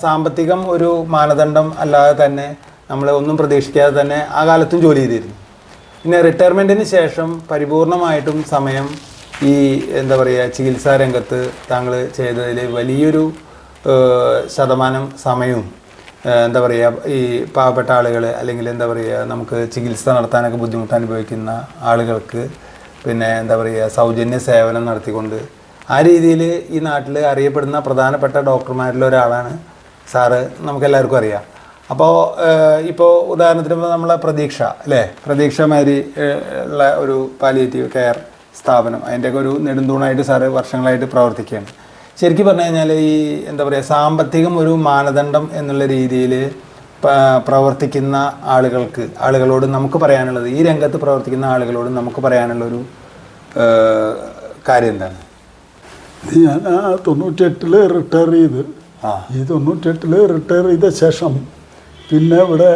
സാമ്പത്തികം ഒരു മാനദണ്ഡം അല്ലാതെ തന്നെ നമ്മൾ ഒന്നും പ്രതീക്ഷിക്കാതെ തന്നെ ആ കാലത്തും ജോലി ചെയ്തിരുന്നു. പിന്നെ റിട്ടയർമെന്റിന് ശേഷം പരിപൂർണമായിട്ടും സമയം ഈ എന്താ പറയുക ചികിത്സാ രംഗത്ത് താങ്കൾ ചെയ്തതിൽ വലിയൊരു ശതമാനം സമയവും എന്താ പറയുക ഈ പാവപ്പെട്ട ആളുകൾ അല്ലെങ്കിൽ എന്താ പറയുക നമുക്ക് ചികിത്സ നടത്താനൊക്കെ ബുദ്ധിമുട്ട് അനുഭവിക്കുന്ന ആളുകൾക്ക് പിന്നെ എന്താ പറയുക സൗജന്യ സേവനം നടത്തിക്കൊണ്ട് ആ രീതിയിൽ ഈ നാട്ടിൽ അറിയപ്പെടുന്ന പ്രധാനപ്പെട്ട ഡോക്ടർമാരിൽ ഒരാളാണ് സാറ് നമുക്കെല്ലാവർക്കും അറിയാം. അപ്പോൾ ഇപ്പോൾ ഉദാഹരണത്തിന് ഇപ്പോൾ നമ്മളെ പ്രതീക്ഷ അല്ലേ? പ്രതീക്ഷ മാതിരി ഉള്ള ഒരു പാലിയേറ്റീവ് കെയർ സ്ഥാപനം അതിന്റെയൊക്കെ ഒരു നെടുന്തൂണായിട്ട് സാറ് വർഷങ്ങളായിട്ട് പ്രവർത്തിക്കുകയാണ്. ശരിക്കും പറഞ്ഞു കഴിഞ്ഞാൽ ഈ എന്താ പറയുക സാമ്പത്തികം ഒരു മാനദണ്ഡം എന്നുള്ള രീതിയിൽ പ്രവർത്തിക്കുന്ന ആളുകൾക്ക് ആളുകളോട് നമുക്ക് പറയാനുള്ളത് ഈ രംഗത്ത് പ്രവർത്തിക്കുന്ന ആളുകളോട് നമുക്ക് പറയാനുള്ളൊരു കാര്യം എന്താണ്? ഞാൻ തൊണ്ണൂറ്റി എട്ടിൽ റിട്ടയർ ചെയ്ത് ഈ എട്ടിൽ റിട്ടയർ ചെയ്ത ശേഷം പിന്നെ ഇവിടെ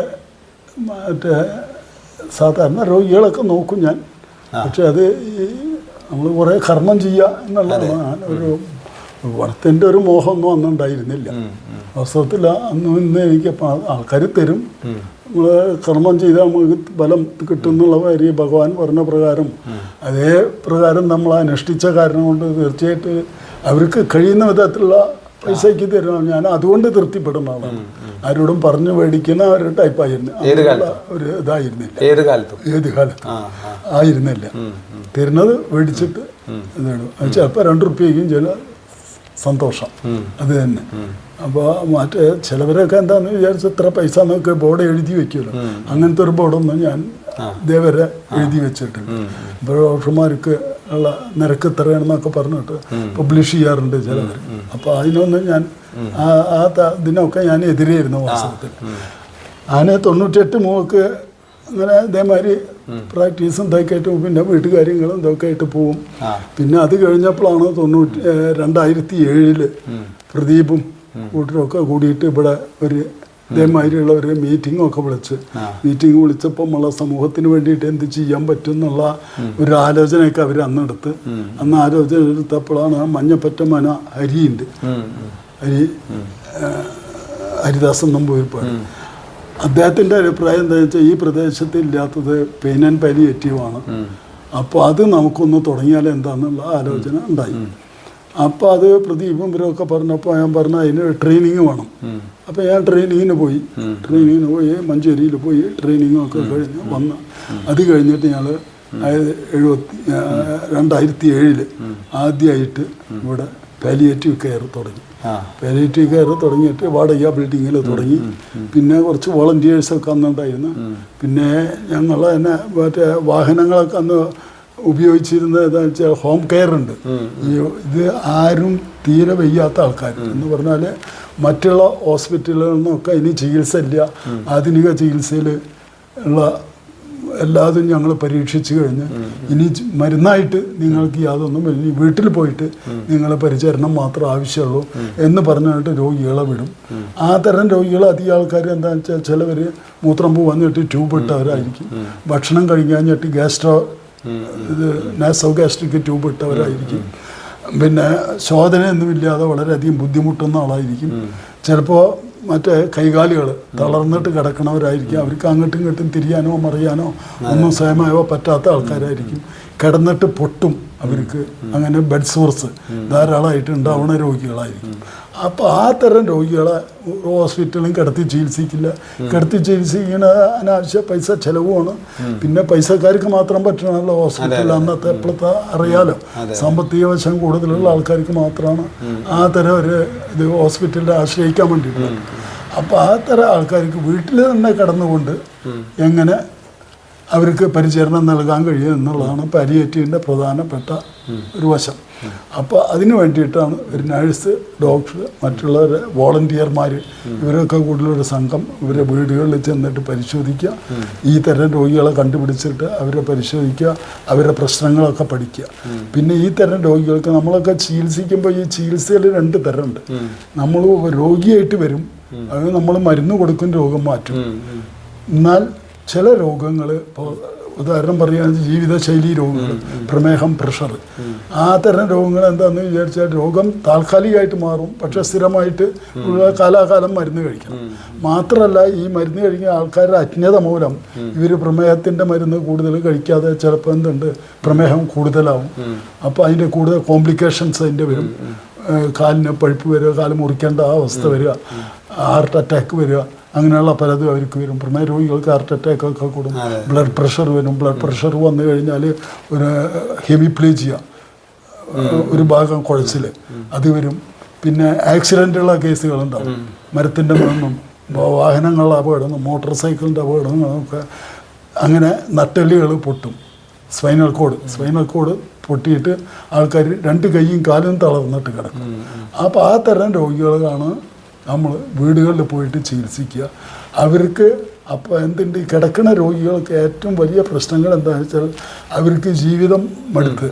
മറ്റേ സാധാരണ രോഗികളൊക്കെ നോക്കും ഞാൻ. പക്ഷെ അത് ഈ നമ്മൾ കുറേ കർമ്മം ചെയ്യുക എന്നുള്ളതാണ് ഒരു വർത്തിന്റെ ഒരു മോഹമൊന്നും ഒന്നും ഉണ്ടായിരുന്നില്ല. വാസ്തവത്തിൽ അന്ന് ഇന്ന് എനിക്ക് ആൾക്കാർ തരും. നമ്മൾ കർമ്മം ചെയ്താൽ നമുക്ക് ബലം കിട്ടും എന്നുള്ള കാര്യം ഭഗവാൻ പറഞ്ഞ പ്രകാരം അതേ പ്രകാരം നമ്മൾ അനുഷ്ഠിച്ച കാരണം കൊണ്ട് തീർച്ചയായിട്ടും അവർക്ക് കഴിയുന്ന വിധത്തിലുള്ള പൈസയ്ക്ക് തരണം ഞാൻ അതുകൊണ്ട് തൃപ്തിപ്പെടുന്ന ആളാണ്. ആരോടും പറഞ്ഞു മേടിക്കുന്ന ഒരു ടൈപ്പായിരുന്നു ഒരു ഇതായിരുന്നില്ല. ഏത് കാലത്തും? ഏത് കാലത്തും. ആയിരുന്നില്ല. തരുന്നത് മേടിച്ചിട്ട് ഇതാണ്. രണ്ടു ചിലപ്പോൾ രണ്ട് റുപ്യയ്ക്കും ചില സന്തോഷം. അത് തന്നെ. അപ്പോൾ മറ്റേ ചിലവരൊക്കെ എന്താന്ന് വിചാരിച്ച ഇത്ര പൈസ നമുക്ക് ബോർഡ് എഴുതി വെക്കുമല്ലോ. അങ്ങനത്തെ ഒരു ബോർഡൊന്നും ഞാൻ ഇതേവരെ എഴുതി വെച്ചിട്ടുണ്ട് ഇപ്പോൾ ഡോക്ടർമാർക്ക് ഉള്ള നിരക്ക് ഇത്രയാണെന്നൊക്കെ പറഞ്ഞിട്ട് പബ്ലിഷ് ചെയ്യാറുണ്ട് ചിലവർ അപ്പോൾ അതിനൊന്നും ഞാൻ ആ ആ ഇതിനൊക്കെ ഞാൻ എതിരെയായിരുന്നു വാസ്തവത്തിൽ. ആന തൊണ്ണൂറ്റെട്ട് മൂക്ക് അങ്ങനെ ഇതേമാതിരി പ്രാക്ടീസും ഇതൊക്കെ ആയിട്ട് പിന്നെ വീട്ടുകാര്യങ്ങളും ഇതൊക്കെ ആയിട്ട് പോവും. പിന്നെ അത് കഴിഞ്ഞപ്പോഴാണ് തൊണ്ണൂറ്റി രണ്ടായിരത്തി ഏഴിൽ പ്രദീപും കൂട്ടരൊക്കെ കൂടിയിട്ട് ഇവിടെ ഒരു ഇതേമാതിരിയുള്ള ഒരു മീറ്റിംഗ് ഒക്കെ വിളിച്ച്. മീറ്റിംഗ് വിളിച്ചപ്പോൾ നമ്മളെ സമൂഹത്തിന് വേണ്ടിയിട്ട് എന്ത് ചെയ്യാൻ പറ്റും എന്നുള്ള ഒരു ആലോചനയൊക്കെ അവർ അന്നെടുത്ത്. അന്ന് ആലോചന എടുത്തപ്പോഴാണ് മഞ്ഞപ്പറ്റ മന ഹരിയുണ്ട്. ഹരി ഹരിദാസൻ നമ്പൂരിപ്പാട് അദ്ദേഹത്തിന്റെ അഭിപ്രായം എന്താണെന്ന് വെച്ചാൽ ഈ പ്രദേശത്ത് ഇല്ലാത്തത് പെയിൻ ആൻഡ് പാലിയേറ്റീവാണ് അപ്പോൾ അത് നമുക്കൊന്ന് തുടങ്ങിയാൽ എന്താണെന്നുള്ള ആലോചന ഉണ്ടായി. അപ്പോൾ അത് പ്രദീപും ഇവരൊക്കെ പറഞ്ഞപ്പോൾ ഞാൻ പറഞ്ഞ അതിന് ട്രെയിനിങ് വേണം. അപ്പോൾ ഞാൻ ട്രെയിനിങ്ങിന് പോയി. ട്രെയിനിങ്ങിന് പോയി മഞ്ചേരിയിൽ പോയി ട്രെയിനിങ്ങൊക്കെ കഴിഞ്ഞ് വന്ന്. അത് കഴിഞ്ഞിട്ട് ഞങ്ങൾ എഴുപത്തി രണ്ടായിരത്തി ഏഴിൽ ആദ്യമായിട്ട് ഇവിടെ പാലിയേറ്റീവ് കെയർ തുടങ്ങി. പാലിയേറ്റീവ് കെയർ തുടങ്ങിയിട്ട് വാടക ബിൽഡിങ്ങിൽ തുടങ്ങി. പിന്നെ കുറച്ച് വോളണ്ടിയേഴ്സൊക്കെ അന്നുണ്ടായിരുന്നു പിന്നെ ഞങ്ങൾ തന്നെ മറ്റേ വാഹനങ്ങളൊക്കെ അന്ന് ഉപയോഗിച്ചിരുന്നത് എന്താ വെച്ചാൽ ഹോം കെയർ ഉണ്ട്. ഈ ഇത് ആരും തീരെ വയ്യാത്ത ആൾക്കാർ എന്ന് പറഞ്ഞാൽ മറ്റുള്ള ഹോസ്പിറ്റലുകളിൽ നിന്നൊക്കെ ഇനി ചികിത്സ ഇല്ല. ആധുനിക ചികിത്സയിൽ ഉള്ള എല്ലാതും ഞങ്ങൾ പരീക്ഷിച്ചു കഴിഞ്ഞ് ഇനി മരുന്നായിട്ട് നിങ്ങൾക്ക് യാതൊന്നും ഇനി വീട്ടിൽ പോയിട്ട് നിങ്ങളെ പരിചരണം മാത്രം ആവശ്യമുള്ളൂ എന്ന് പറഞ്ഞിട്ട് രോഗികളെ വിടും. ആ തരം രോഗികൾ അധികം ആൾക്കാർ എന്താണെന്ന് വെച്ചാൽ ചിലവർ മൂത്രം പൂ വന്നിട്ട് ട്യൂബ് ഇട്ടവരായിരിക്കും. ഭക്ഷണം കഴിക്കാഞ്ഞിട്ട് ഗ്യാസ്ട്രോ ഇത് നാസോ ഗ്യാസ്ട്രിക് ട്യൂബ് ഇട്ടവരായിരിക്കും പിന്നെ ശോധനയൊന്നുമില്ലാതെ വളരെയധികം ബുദ്ധിമുട്ടുന്ന ആളായിരിക്കും. ചിലപ്പോൾ മറ്റേ കൈകാലുകൾ തളർന്നിട്ട് കിടക്കണവരായിരിക്കും. അവർക്ക് അങ്ങോട്ടും ഇങ്ങോട്ടും തിരിയാനോ മറിയാനോ ഒന്നും സ്വയമായോ പറ്റാത്ത ആൾക്കാരായിരിക്കും. കിടന്നിട്ട് പൊട്ടും. അവർക്ക് അങ്ങനെ ബെഡ് സോഴ്സ് ധാരാളമായിട്ട് ഉണ്ടാവുന്ന രോഗികളായിരിക്കും. അപ്പോൾ ആ തരം രോഗികളെ ഹോസ്പിറ്റലും കിടത്തി ചികിത്സിക്കില്ല. കിടത്തി ചികിത്സിക്കുന്ന അനാവശ്യ പൈസ ചിലവുമാണ്. പിന്നെ പൈസക്കാർക്ക് മാത്രം പറ്റണമല്ലോ ഹോസ്പിറ്റലിൽ അന്നത്തെ എപ്പോഴത്തെ അറിയാലോ. സാമ്പത്തിക വശം കൂടുതലുള്ള ആൾക്കാർക്ക് മാത്രമാണ് ആ തരം ഒരു ഇത് ഹോസ്പിറ്റലിൽ ആശ്രയിക്കാൻ വേണ്ടിയിട്ടുള്ളത്. അപ്പോൾ ആ തരം ആൾക്കാർക്ക് വീട്ടിൽ തന്നെ കിടന്നുകൊണ്ട് എങ്ങനെ അവർക്ക് പരിചരണം നൽകാൻ കഴിയും എന്നുള്ളതാണ് പാരിയേറ്റീവിന്റെ പ്രധാനപ്പെട്ട ഒരു വശം. അപ്പോൾ അതിന് വേണ്ടിയിട്ടാണ് ഒരു നഴ്സ് ഡോക്ടർ മറ്റുള്ളവർ വോളണ്ടിയർമാർ ഇവരൊക്കെ കൂടുതലൊരു സംഘം ഇവരെ വീടുകളിൽ ചെന്നിട്ട് പരിശോധിക്കുക. ഈ തരം രോഗികളെ കണ്ടുപിടിച്ചിട്ട് അവരെ പരിശോധിക്കുക അവരുടെ പ്രശ്നങ്ങളൊക്കെ പഠിക്കുക. പിന്നെ ഈ തരം രോഗികൾക്ക് നമ്മളൊക്കെ ചികിത്സിക്കുമ്പോൾ ഈ ചികിത്സയിൽ രണ്ട് തരമുണ്ട്. നമ്മൾ രോഗിയായിട്ട് വരും. അത് നമ്മൾ മരുന്ന് കൊടുക്കും രോഗം മാറ്റും. എന്നാൽ ചില രോഗങ്ങൾ ഇപ്പോൾ ഉദാഹരണം പറയുകയാണെങ്കിൽ ജീവിതശൈലി രോഗങ്ങൾ പ്രമേഹം പ്രഷർ. ആ തരം രോഗങ്ങൾ എന്താണെന്ന് വിചാരിച്ചാൽ രോഗം താൽക്കാലികമായിട്ട് മാറും പക്ഷെ സ്ഥിരമായിട്ട് ഉള്ള കാലാകാലം മരുന്ന് കഴിക്കണം. മാത്രമല്ല ഈ മരുന്ന് കഴിക്കുന്ന ആൾക്കാരുടെ അജ്ഞത മൂലം ഇവർ പ്രമേഹത്തിന്റെ മരുന്ന് കൂടുതൽ കഴിക്കാതെ ചിലപ്പോൾ എന്തുണ്ട്? പ്രമേഹം കൂടുതലാവും. അപ്പോൾ അതിന്റെ കൂടുതൽ കോംപ്ലിക്കേഷൻസ് അതിന്റെ വരും. കാലിന് പഴുപ്പ് വരിക കാൽ മുറിക്കേണ്ട അവസ്ഥ വരിക ഹാർട്ട് അറ്റാക്ക് വരിക അങ്ങനെയുള്ള പലതും അവർക്ക് വരും. പ്രമേഹ രോഗികൾക്ക് ഹാർട്ട് അറ്റാക്ക് ഒക്കെ കൂടും. ബ്ലഡ് പ്രഷർ വരും. ബ്ലഡ് പ്രഷർ വന്നു കഴിഞ്ഞാൽ ഒരു ഹെവി ഹെമിപ്ലേജിയ ഒരു ഭാഗം കുഴച്ചിൽ അത് വരും. പിന്നെ ആക്സിഡന്റുള്ള കേസുകളുണ്ടാവും. മരത്തിന്റെ മണ്ണും വാഹനങ്ങളുടെ അപകടം മോട്ടോർ സൈക്കിളിന്റെ അപകടങ്ങളൊക്കെ അങ്ങനെ നട്ടെല്ലുകൾ പൊട്ടും. സ്പൈനൽ കോഡ് സ്പൈനൽ കോഡ് പൊട്ടിയിട്ട് ആൾക്കാർ രണ്ട് കൈയും കാലും തളർന്നിട്ട് കിടക്കും. അപ്പോൾ ആ തരം രോഗികളാണ് നമ്മൾ വീടുകളിൽ പോയിട്ട് ചികിത്സിക്കുക. അവർക്ക് അപ്പോൾ എന്തുണ്ട്? ഈ കിടക്കുന്ന രോഗികൾക്ക് ഏറ്റവും വലിയ പ്രശ്നങ്ങൾ എന്താണെന്ന് വെച്ചാൽ അവർക്ക് ജീവിതം മടുത്ത്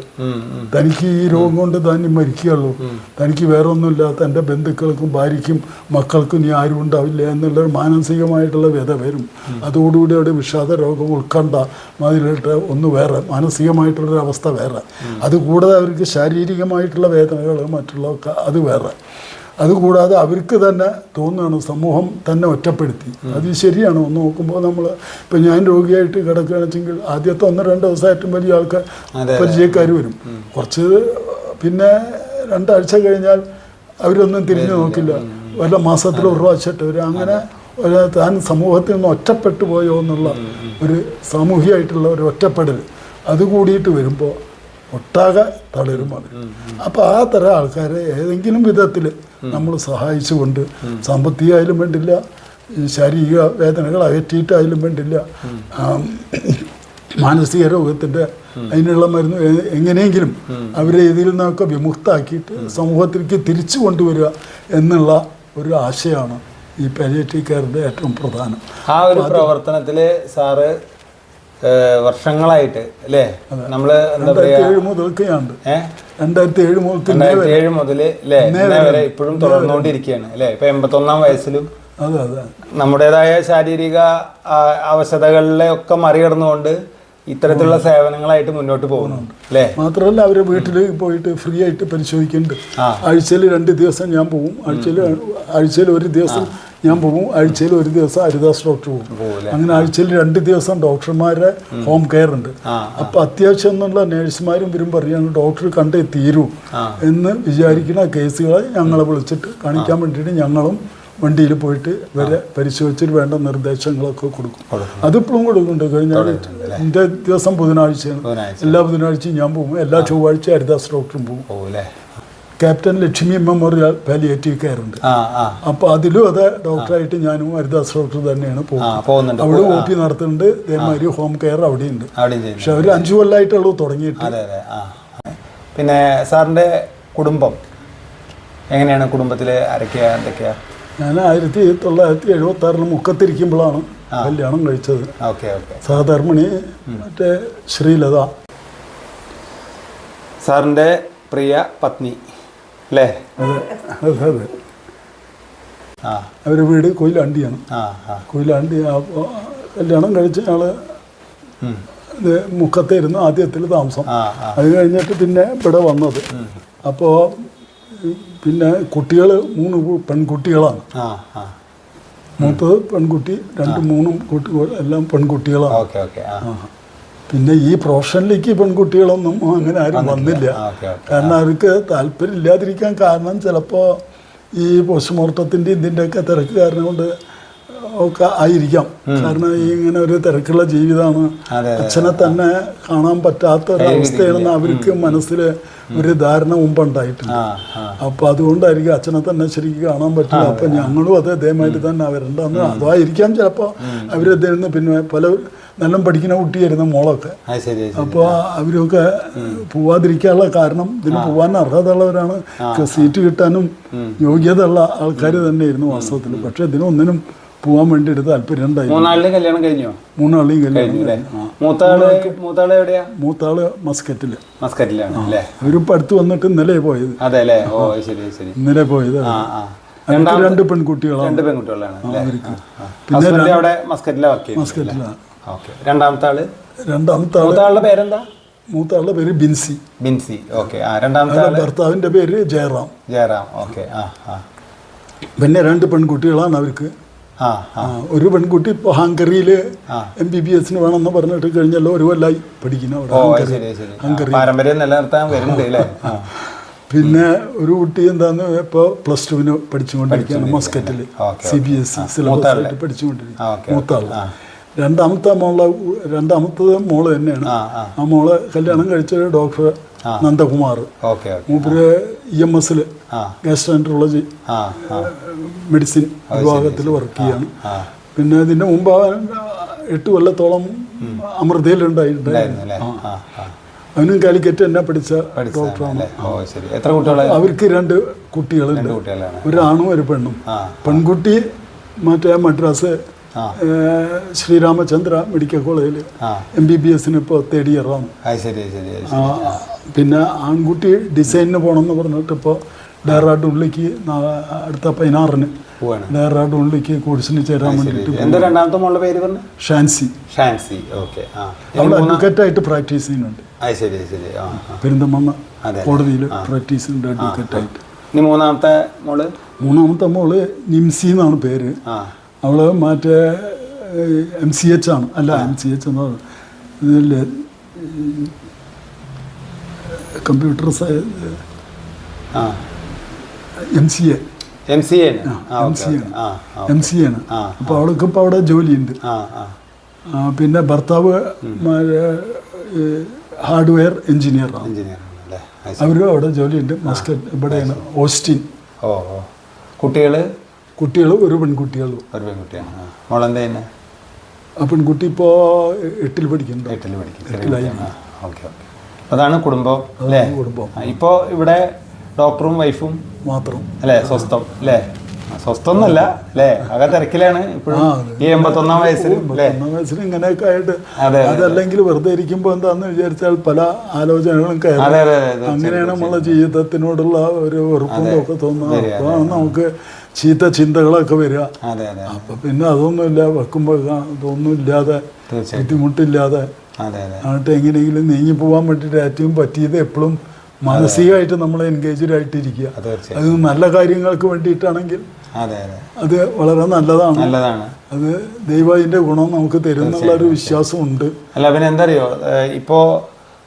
തനിക്ക് ഈ രോഗം കൊണ്ട് തന്നെ മരിക്കുകയുള്ളൂ. തനിക്ക് വേറെ ഒന്നുമില്ലാത്ത എന്റെ ബന്ധുക്കൾക്കും ഭാര്യയ്ക്കും മക്കൾക്കും ഇനി ആരും ഉണ്ടാവില്ല എന്നുള്ള മാനസികമായിട്ടുള്ള വ്യത വരും. അതോടുകൂടി അവിടെ വിഷാദ രോഗം ഉൾക്കണ്ട മാതിരിയിട്ട് ഒന്ന് വേറെ മാനസികമായിട്ടുള്ളൊരവസ്ഥ വേറെ. അതുകൂടാതെ അവർക്ക് ശാരീരികമായിട്ടുള്ള വേദനകൾ മറ്റുള്ളതൊക്കെ അത് വേറെ. അതുകൂടാതെ അവർക്ക് തന്നെ തോന്നുകയാണ് സമൂഹം തന്നെ ഒറ്റപ്പെടുത്തി. അത് ശരിയാണ്. ഒന്ന് നോക്കുമ്പോൾ നമ്മൾ ഇപ്പം ഞാൻ രോഗിയായിട്ട് കിടക്കുകയാണെങ്കിൽ ആദ്യത്തെ ഒന്ന് രണ്ട് ഏറ്റവും വലിയ ആൾക്കാർ പരിചയക്കാർ വരും. കുറച്ച് പിന്നെ രണ്ടാഴ്ച കഴിഞ്ഞാൽ അവരൊന്നും തിരിഞ്ഞു നോക്കില്ല. വല്ല മാസത്തിൽ ഒരു പ്രാവശ്യമായിട്ട് വരും അങ്ങനെ ഒരു താൻ സമൂഹത്തിൽ നിന്ന് ഒറ്റപ്പെട്ടു പോയോ എന്നുള്ള ഒരു സാമൂഹികമായിട്ടുള്ള ഒരു ഒറ്റപ്പെടൽ. അത് കൂടിയിട്ട് വരുമ്പോൾ ഒട്ടാകെ തളരുമാണ് അപ്പോൾ ആ തരം ആൾക്കാരെ ഏതെങ്കിലും വിധത്തിൽ നമ്മൾ സഹായിച്ചുകൊണ്ട് സാമ്പത്തികമായാലും വേണ്ടില്ല ശാരീരിക വേദനകൾ അകറ്റിയിട്ടായാലും വേണ്ടില്ല മാനസിക രോഗത്തിന്റെ അതിനുള്ള മരുന്ന് എങ്ങനെയെങ്കിലും അവരെ ഇതിൽ നിന്നൊക്കെ വിമുക്താക്കിയിട്ട് സമൂഹത്തിലേക്ക് തിരിച്ചു കൊണ്ടുവരിക എന്നുള്ള ഒരു ആശയമാണ് ഈ പാലിയേറ്റീവ് കെയറിന്റെ ഏറ്റവും പ്രധാനം. ആ ഒരു പ്രവർത്തനത്തിൽ സാറ് വർഷങ്ങളായിട്ട് അല്ലേ? നമ്മൾ എന്താ പറയുക ഏഴ് മുതൽക്ക് ഞാനുണ്ട് ഏഹ് രണ്ടായിരത്തി ഏഴ് മുതൽക്ക് രണ്ടായിരത്തി ഏഴ് മുതൽ അല്ലേ? വരെ. ഇപ്പോഴും തുടർന്നുകൊണ്ടിരിക്കുകയാണ് അല്ലേ? ഇപ്പൊ എൺപത്തൊന്നാം വയസ്സിലും നമ്മുടേതായ ശാരീരിക അവശതകളിലെ ഒക്കെ മറികടന്നുകൊണ്ട് ഇത്തരത്തിലുള്ള സേവനങ്ങളായിട്ട് മുന്നോട്ട് പോകുന്നുണ്ട് അല്ലേ? മാത്രമല്ല അവർ വീട്ടിൽ പോയിട്ട് ഫ്രീ ആയിട്ട് പരിശോധിക്കുന്നുണ്ട് ആഴ്ചയിൽ രണ്ട് ദിവസം ഞാൻ പോകും ആഴ്ചയിൽ ആഴ്ചയിൽ ഒരു ദിവസം ഞാൻ പോകും ആഴ്ചയിൽ ഒരു ദിവസം ഹരിദാസ് ഡോക്ടർ പോകും അങ്ങനെ ആഴ്ചയിൽ രണ്ട് ദിവസം ഡോക്ടർമാരെ ഹോം കെയർ ഉണ്ട്. അപ്പൊ അത്യാവശ്യം എന്നുള്ള നേഴ്സുമാരും വരും പറയാണ് ഡോക്ടർ കണ്ടേ തീരൂ എന്ന് വിചാരിക്കുന്ന കേസുകളെ ഞങ്ങളെ വിളിച്ചിട്ട് കാണിക്കാൻ വേണ്ടിയിട്ട് ഞങ്ങളും വണ്ടിയിൽ പോയിട്ട് വരെ പരിശോധിച്ചിട്ട് വേണ്ട നിർദ്ദേശങ്ങളൊക്കെ കൊടുക്കും. അതിപ്പോഴും കൊടുക്കുന്നുണ്ട്. കഴിഞ്ഞാൽ എന്റെ ദിവസം ബുധനാഴ്ചയാണ്. എല്ലാ ബുധനാഴ്ചയും ഞാൻ പോകും. എല്ലാ ചൊവ്വാഴ്ചയും ഹരിദാസ് ഡോക്ടറും പോകും. Captain Lakshmi memorial palliative care ഉണ്ട്. അപ്പോൾ അതിലും അത് ഡോക്ടറായിട്ട് ഞാനും ഹരിദാസ് ഡോക്ടർ തന്നെയാണ് പോകുന്നത്. അവിടെ ഒ പി നടത്തുന്നുണ്ട്. ഇതേമാതിരി ഹോം കെയർ അവിടെയുണ്ട്. പക്ഷെ അവർ അഞ്ചു കൊല്ലമായിട്ടുള്ളൂ തുടങ്ങിയിട്ട്. പിന്നെ സാറിന്റെ കുടുംബം എങ്ങനെയാണ് കുടുംബത്തിലെ ആരൊക്കെയാ എന്തൊക്കെയാ? ഞാൻ ആയിരത്തി തൊള്ളായിരത്തി എഴുപത്തി ആറിൽ മുക്കത്തിരിക്കുമ്പോഴാണ് കല്യാണം കഴിച്ചത്. സഹധർമ്മിണി മറ്റേ ശ്രീലത. സാറിന്റെ പ്രിയ പത്നി. അല്ലേ? അതെ അതെ അവരുടെ വീട് കൊയിലാണ്ടിയാണ് കൊയിലാണ്ടി കല്യാണം കഴിച്ച ആൾ മുഖത്തായിരുന്നു ആദ്യത്തിൽ താമസം. അത് കഴിഞ്ഞിട്ട് പിന്നെ ഇവിടെ വന്നത്. അപ്പോൾ പിന്നെ കുട്ടികൾ മൂന്ന് പെൺകുട്ടികളാണ്. മൂത്തത് പെൺകുട്ടി രണ്ട് മൂന്നും കുട്ടികൾ എല്ലാം പെൺകുട്ടികളാണ്. പിന്നെ ഈ പ്രൊഫഷനിലേക്ക് പെൺകുട്ടികളൊന്നും അങ്ങനെ ആരും വന്നില്ല. കാരണം അവർക്ക് താല്പര്യം ഇല്ലാതിരിക്കാൻ കാരണം ചിലപ്പോൾ ഈ പോസ്റ്റ്മോർട്ടത്തിന്റെ ഇതിന്റെയൊക്കെ തിരക്ക് കാരണം കൊണ്ട് ഒക്കെ ആയിരിക്കാം. കാരണം ഈ ഇങ്ങനെ ഒരു തിരക്കുള്ള ജീവിതമാണ്. അച്ഛനെ തന്നെ കാണാൻ പറ്റാത്ത ഒരവസ്ഥയാണെന്ന് അവർക്ക് മനസ്സിൽ ഒരു ധാരണ മുമ്പുണ്ടായിട്ടില്ല അപ്പോൾ അതുകൊണ്ടായിരിക്കും അച്ഛനെ തന്നെ ശരിക്കും കാണാൻ പറ്റില്ല. അപ്പൊ ഞങ്ങളും അത് അതേമാതിരി തന്നെ അവരുണ്ടെന്ന് അതായിരിക്കാം ചിലപ്പോൾ അവരിതിൽ നിന്ന് പിന്നെ പല നല്ല പഠിക്കുന്ന കുട്ടിയായിരുന്നു മോളൊക്കെ. അപ്പോൾ അവരൊക്കെ പോവാതിരിക്കാനുള്ള കാരണം ഇതിന് പോകാൻ അർഹതയുള്ളവരാണ്. സീറ്റ് കിട്ടാനും യോഗ്യത ഉള്ള ആൾക്കാർ തന്നെയായിരുന്നു വാസ്തവത്തിൽ പക്ഷെ ഇതിനൊന്നിനും പോവാൻ വേണ്ടി എടുത്ത് താല്പര്യം ഉണ്ടായിരുന്നു കല്യാണം കഴിഞ്ഞോ? മൂന്നാളെയും കല്യാണം. മൂത്താൾ മസ്കറ്റിൽ. പടുത്തു മസ്കറ്റിലാണ് അടുത്ത് വന്നിട്ട് ഇന്നലെ പോയത്. ഇന്നലെ പോയത്. രണ്ട് പെൺകുട്ടികളാണ്. രണ്ട് പെൺകുട്ടികളാണ് ചെയ്യുന്നത് മസ്കറ്റിലാണ് രണ്ടാമത്തെ ആൾ? രണ്ടാമത്തെ ആളുടെ പേരെന്താ? മൂത്ത ആളുടെ പേര് ബിൻസി. ബിൻസി. ഓക്കെ. ആ രണ്ടാമത്തെ ഭർത്താവിന്റെ പേര് ജയറാം. ജയറാം. ഓക്കെ. ആ ആ. പിന്നെ രണ്ട് പെൺകുട്ടികളാണ് അവർക്ക്. ഒരു പെൺകുട്ടി ഇപ്പോൾ ഹംഗറിയിൽ. എം ബി ബി എസിന് വേണമെന്ന് പറഞ്ഞിട്ട് കഴിഞ്ഞല്ലോ ഒരു കൊല്ലായി പഠിക്കുന്നു അവിടെ. പാരമ്പര്യം നിലനിർത്താൻ വരുന്നുണ്ട് പിന്നെ ഒരു കുട്ടി എന്താന്ന് ഇപ്പോൾ പ്ലസ് ടുവിന് പഠിച്ചുകൊണ്ടിരിക്കുകയാണ് മസ്കറ്റിൽ C B S E syllabus ആയിട്ട് പഠിച്ചുകൊണ്ടിരിക്കുക മൂത്താൾ. രണ്ടാമത്തെ മോളെ രണ്ടാമത്തത് മോൾ തന്നെയാണ്. ആ മോൾ കല്യാണം കഴിച്ചത് ഡോക്ടർ നന്ദകുമാർ. മൂപ്പര് ഇ എം എസിൽ ഗാസ്ട്രോൻട്രോളജി മെഡിസിൻ വിഭാഗത്തിൽ വർക്ക് ചെയ്യാണ്. പിന്നെ ഇതിന്റെ മുമ്പ് എട്ട് കൊല്ലത്തോളം അമൃതയിലുണ്ടായിട്ടുണ്ട് ഉണ്ടായിരുന്നു അല്ലേ ആ. ആ അവനും കാലിക്കറ്റ് എന്നെ പഠിച്ച ഡോക്ടറാണ്. എത്ര അവർക്ക് രണ്ട് കുട്ടികളുണ്ട്. ഒരാണും ഒരു പെണ്ണും. പെൺകുട്ടി മറ്റേ മദ്രാസ് ശ്രീരാമചന്ദ്ര മെഡിക്കൽ കോളേജിൽ എം ബി ബി എസിന് ഇപ്പോൾ തേർഡ് ഇയറാണ് പിന്നെ ആൺകുട്ടി ഡിസൈനിന് പോകണമെന്ന് പറഞ്ഞിട്ട് ഇപ്പോൾ ഡയറാഡൂണിലേക്ക് അടുത്ത പതിനാറിന് പോവാണ്. ഡയറാഡൂണിലേക്ക് കോഴ്സിന് ചേരാൻ വേണ്ടിയിട്ട് രണ്ടാമത്തെ മോളുടെ പേര് പറഞ്ഞു? ഷാൻസി. ഷാൻസി ഓക്കെ. അവൾ അഡ്വക്കേറ്റായിട്ട് പ്രാക്ടീസ് ചെയ്യുന്നുണ്ട്. പെരിന്തമണ്ണ. കോടതിയിൽ പ്രാക്ടീസ് ചെയ്യുന്നുണ്ട് അഡ്വക്കറ്റായിട്ട് മൂന്നാമത്തെ മോൾ? മൂന്നാമത്തെ മോൾ നിംസി എന്നാണ് പേര്. ആ അവൾ മറ്റേ എം സി എച്ച് ആണ്. അല്ല എം സി എച്ച് എന്നല്ല ഇതിൽ കമ്പ്യൂട്ടർ ആ. M C A M C A M C ആണ്. അപ്പോൾ അവൾക്ക് ഇപ്പോൾ അവിടെ ജോലിയുണ്ട്. പിന്നെ ഭർത്താവ് ഹാർഡ്വെയർ എഞ്ചിനീയറാണ് എഞ്ചിനീയർ അവരും അവിടെ ജോലിയുണ്ട്. മസ്കറ്റ് ഇവിടെയാണ്. ഓസ്റ്റിൻ. ഓ ഓ. കുട്ടികൾ കുട്ടികൾ ഒരു പെൺകുട്ടികളും. ഒരു പെൺകുട്ടിയാണ്. ആ. മോളെന്താ ചെയ്യുന്നത് ആ പെൺകുട്ടി ഇപ്പോൾ എട്ടിൽ പഠിക്കുന്നുണ്ട്. എട്ടിൽ പഠിക്കുന്നു ഓക്കെ ഓക്കെ. അതാണ് കുടുംബം അല്ലേ? കുടുംബം. ഇപ്പോൾ ഇവിടെ ഡോക്ടറും വൈഫും മാത്രം. അല്ലേ? സ്വസ്ഥം അല്ലേ? സ്വസ്ഥൊന്നുമല്ല സ്വസ്ഥം ഒന്നല്ല അല്ലേ? ആകെ തിരക്കിലാണ് ഇപ്പോഴും. ഈ എൺപത്തൊന്നാം വയസ്സിൽ വയസ്സിൽ ഇങ്ങനെയൊക്കെ ആയിട്ട് അതെ, അതെ. അതല്ലെങ്കിൽ വെറുതെ ഇരിക്കുമ്പോൾ എന്താന്ന് വിചാരിച്ചാൽ പല ആലോചനകളും കയറും. അങ്ങനെയാണ് നമ്മളെ ജീവിതത്തിനോടുള്ള ഒരു വെറുപ്പും ഒക്കെ തോന്നുന്നത്. അപ്പോഴാണ് നമുക്ക് ചീത്ത ചിന്തകളൊക്കെ വരിക. അപ്പൊ പിന്നെ അതൊന്നുമില്ല വെക്കുമ്പോൾ ഇതൊന്നും ഇല്ലാതെ ബുദ്ധിമുട്ടില്ലാതെ. എന്നിട്ട് എങ്ങനെയെങ്കിലും നീങ്ങി പോകാൻ വേണ്ടിയിട്ട് ഏറ്റവും പറ്റിയത് എപ്പോഴും മാനസികമായിട്ട് നമ്മൾ എൻഗേജ്ഡ് ആയിട്ടിരിക്കുക അത് നല്ല കാര്യങ്ങൾക്ക് വേണ്ടിയിട്ടാണെങ്കിൽ അതെ വളരെ നല്ലതാണ്. നല്ലതാണ്. അത് ദൈവത്തിന്റെ ഗുണം നമുക്ക് തരും എന്നുള്ള വിശ്വാസം ഉണ്ട് അല്ല പിന്നെ എന്തറിയോ ഇപ്പോ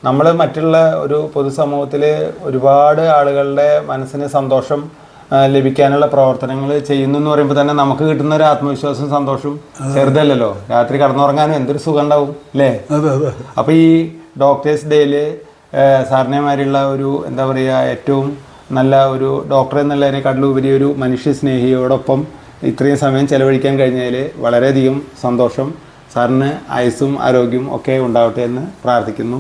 നമ്മൾ മറ്റുള്ള ഒരു പൊതുസമൂഹത്തിൽ ഒരുപാട് ആളുകളുടെ മനസ്സിന് സന്തോഷം ലഭിക്കാനുള്ള പ്രവർത്തനങ്ങൾ ചെയ്യുന്നു എന്ന് പറയുമ്പോൾ തന്നെ നമുക്ക് കിട്ടുന്ന ഒരു ആത്മവിശ്വാസവും സന്തോഷവും ചെറുതല്ലല്ലോ. രാത്രി കടന്നുറങ്ങാനും എന്തൊരു സുഖം ഉണ്ടാവും അല്ലേ അപ്പോൾ ഈ ഡോക്ടേഴ്സ് ഡേയിൽ സാറിനെമാരുള്ള ഒരു എന്താ പറയുക ഏറ്റവും നല്ല ഒരു ഡോക്ടർ ഉപരി ഒരു മനുഷ്യ സ്നേഹിയോടൊപ്പം ഇത്രയും സമയം ചെലവഴിക്കാൻ കഴിഞ്ഞതിൽ വളരെയധികം സന്തോഷം. സാറിന് ആയുസ്സും ആരോഗ്യവും ഒക്കെ ഉണ്ടാവട്ടെ എന്ന് പ്രാർത്ഥിക്കുന്നു.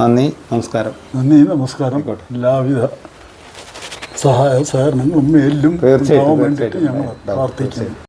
നന്ദി നമസ്കാരം. നന്ദി നമസ്കാരം. എല്ലാവിധ സഹായ സഹകരണങ്ങളും ഉണ്ടാവാൻ വേണ്ടിയിട്ട് തീർച്ചയായിട്ടും. ഞങ്ങൾ പ്രാർത്ഥിക്കുന്നു.